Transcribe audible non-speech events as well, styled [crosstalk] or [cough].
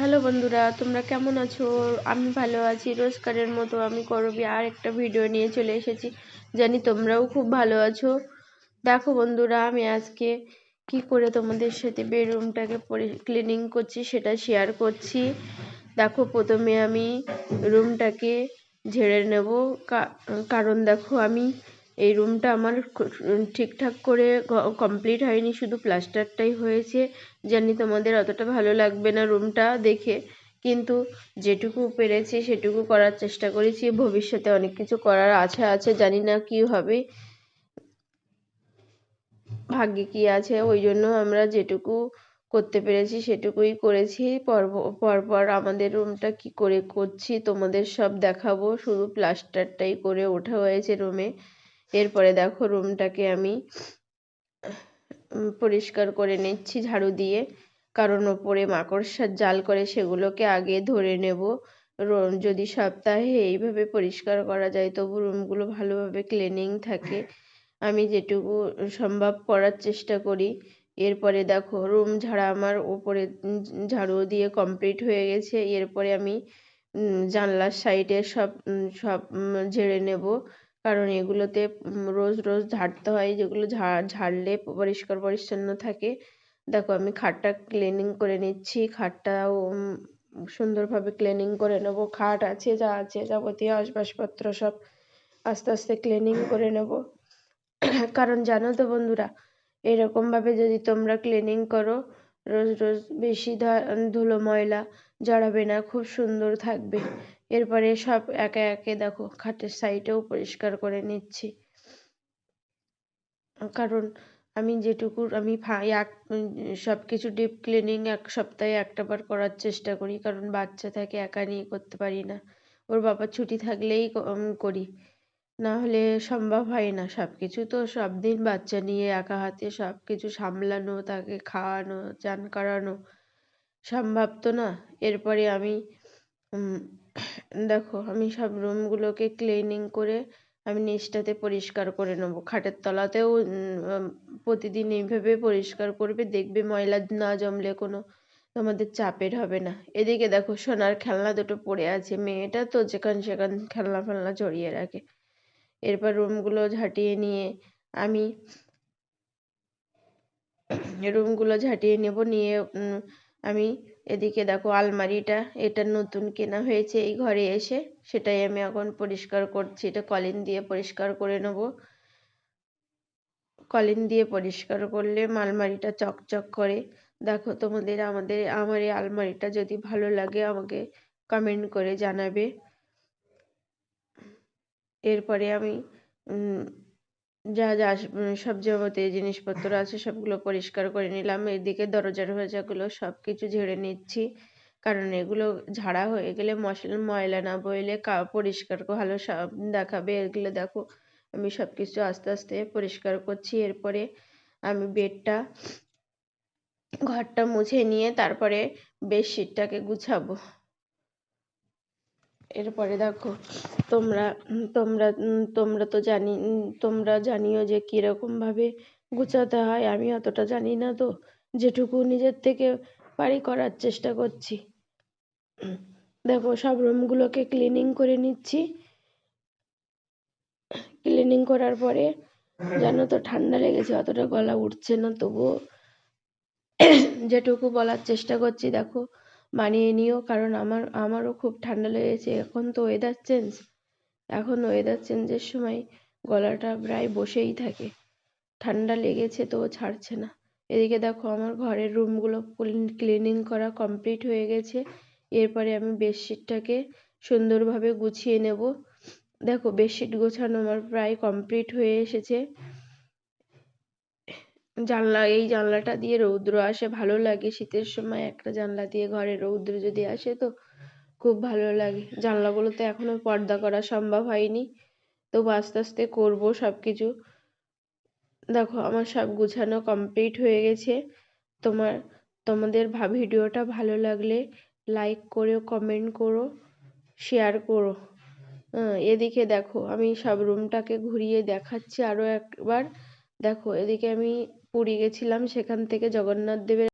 Hello বন্ধুরা, তোমরা কেমন আছো? আমি ভালো আছি। রোজকারের মতো আমি করবি আর একটা ভিডিও নিয়ে চলে এসেছি। জানি তোমরাও খুব ভালো আছো। দেখো বন্ধুরা, আমি আজকে কি করে তোমাদের সাথে বেডরুমটাকে ক্লিনিং করছি সেটা শেয়ার করছি। দেখো প্রথমে আমি রুমটাকে ঝেড়ে নেব। কারণ দেখো আমি এই রুমটা আমার ঠিকঠাক করে কমপ্লিট হয়নি, শুধু প্লাস্টারটাই হয়েছে। জানি তোমাদের অতটা ভালো লাগবে না রুমটা দেখে, কিন্তু যেটুকু পেরেছি সেটুকু করার চেষ্টা করেছি। ভবিষ্যতে অনেক কিছু করার আশা আছে, জানি না কি হবে। ভাগ্যে কি আছে, ওই জন্য আমরা যেটুকু করতে পেরেছি সেটুকুই করেছি। পরপর আমাদের রুমটা কি করে করছি তোমাদের সব দেখাবো। শুধু প্লাস্টারটাই করে ওঠা হয়েছে রুমে এরপরে দেখো রুমটাকে আমি পরিষ্কার করে নিচ্ছি ঝাড়ু দিয়ে। কারণ ওপরে মাকড়সার জাল করে সেগুলোকে আগে ধরে নেব। যদি সপ্তাহে এইভাবে পরিষ্কার করা যায়, তবু রুমগুলো ভালোভাবে ক্লিনিং থাকে। আমি যেটুকু সম্ভব করার চেষ্টা করি। এরপরে দেখো রুম ঝাড়া আমার ওপরে ঝাড়ু দিয়ে কমপ্লিট হয়ে গেছে। এরপরে আমি জানলার সাইডে সব সব ঝেড়ে নেব। কারণ এগুলোতে রোজ রোজ ঝাড়তে হয়, যেগুলো ঝাড়লে পরিষ্কার পরিচ্ছন্ন থাকে। দেখো, আমি খাটটা ক্লিনিং করে নিচ্ছি, খাটটাও সুন্দরভাবে ক্লিনিং করে নেব। খাট আছে, যা আছে, যাবতীয় আসবাবপত্র সব আস্তে আস্তে ক্লিনিং করে নেব। [clears throat] কারণ জানো তো বন্ধুরা, এরকমভাবে যদি তোমরা ক্লিনিং করো, রোজ রোজ বেশি ধুলো ময়লা জড়াবে না, খুব সুন্দর থাকবে। এরপরে সব একে একে দেখো খাটের সাইডেও পরিষ্কার করে নিচ্ছি। কারণ আমি যেটুকু, আমি এক সব কিছু ডিপ ক্লিনিং এক সপ্তাহে একটা বার করার চেষ্টা করি, কারণ বাচ্চা থাকে একা নিয়ে করতে পারি না। ওর বাবা ছুটি থাকলেই করি। না হলে সম্ভব হয় না সব কিছু তো সব দিন বাচ্চা নিয়ে একা হাতে সব কিছু সামলানো, তাকে খাওয়ানো, চান করানো সম্ভব তো না। এরপরে আমি দেখো, আমি সব রুমগুলোকে ক্লিনিং করে আমি নিচটাতে পরিষ্কার করে নেব। খাটের তলাতেও প্রতিদিন এইভাবে পরিষ্কার করবে, দেখবে ময়লা না জমলে কোনো তোমাদের চাপের হবে না। এদিকে দেখো, সোনার খেলনা দুটো পড়ে আছে, মেয়েটা তো যেখান সেখান খেলনা ফেলনা জড়িয়ে রাখে। এরপর রুমগুলো ঝাঁটিয়ে নিয়ে আমি রুমগুলো ঝাঁটিয়ে নেব, নিয়ে আমি এদিকে দেখো আলমারিটা, এটা নতুন কেনা হয়েছে এই ঘরে এসে। সেটাই আমি এখন পরিষ্কার করছি, এটা কলিন দিয়ে পরিষ্কার করে নেব। কলিন দিয়ে পরিষ্কার করলে আলমারিটা চকচক করে। দেখো তোমাদের, আমাদের, আমার এই আলমারিটা যদি ভালো লাগে আমাকে কমেন্ট করে জানাবে। এরপরে আমি যা যা সব যাবতীয় জিনিসপত্র আছে, সবগুলো পরিষ্কার করে নিলাম। এদিকে দরজা ফরজাগুলো সব কিছু ঝেড়ে নিচ্ছি। কারণ এগুলো ঝাড়া হয়ে গেলে মশলা, ময়লা না বইলে কা, পরিষ্কার ভালো সব দেখাবে। এগুলো দেখো, আমি সব কিছু আস্তে আস্তে পরিষ্কার করছি। এরপরে আমি বেডটা, ঘরটা মুছে নিয়ে তারপরে বেডশিটটাকে গুছাবো। এরপরে দেখো, তোমরা তোমরা তোমরা তো জানি তোমরা জানিও যে কীরকমভাবে গুছাতে হয়। আমি অতটা জানি না তো, যেটুকু নিজের থেকে পারি করার চেষ্টা করছি। দেখো, সব রুমগুলোকে ক্লিনিং করে নিচ্ছি। ক্লিনিং করার পরে, জানো তো, ঠান্ডা লেগেছে, অতটা গলা উঠছে না, তবুও যেটুকু বলার চেষ্টা করছি, দেখো। মানিয়ে নিও। কারণ আমার, আমারও খুব ঠান্ডা লেগেছে। এখন তো ওয়েদার চেঞ্জ এখন ওয়েদার চেঞ্জের সময় গলাটা প্রায় বসেই থাকে। ঠান্ডা লেগেছে তো ছাড়ছে না। এদিকে দেখো আমার ঘরের রুমগুলো ক্লিনিং করা কমপ্লিট হয়ে গেছে। এরপরে আমি বেডশিটটাকে সুন্দরভাবে গুছিয়ে নেব। দেখো বেডশিট গোছানো আমার প্রায় কমপ্লিট হয়ে এসেছে। জানলা, এই জানলাটা দিয়ে রৌদ্র আসে, ভালো লাগে। শীতের সময় একটা জানলা দিয়ে ঘরে রৌদ্র যদি আসে তো খুব ভালো লাগে। জানলাগুলোতে এখনও পর্দা করা সম্ভব হয়নি। তবু আস্তে আস্তে করব সব কিছু দেখো, আমার সব গুছানো কমপ্লিট হয়ে গেছে। তোমার, তোমাদের ভিডিওটা ভালো লাগলে লাইক করো কমেন্ট করো শেয়ার করো। এদিকে দেখো, আমি সব রুমটাকে ঘুরিয়ে দেখাচ্ছি আরও একবার। দেখো, এদিকে আমি পুরী গেছিলাম সেখান থেকে জগন্নাথ দেবের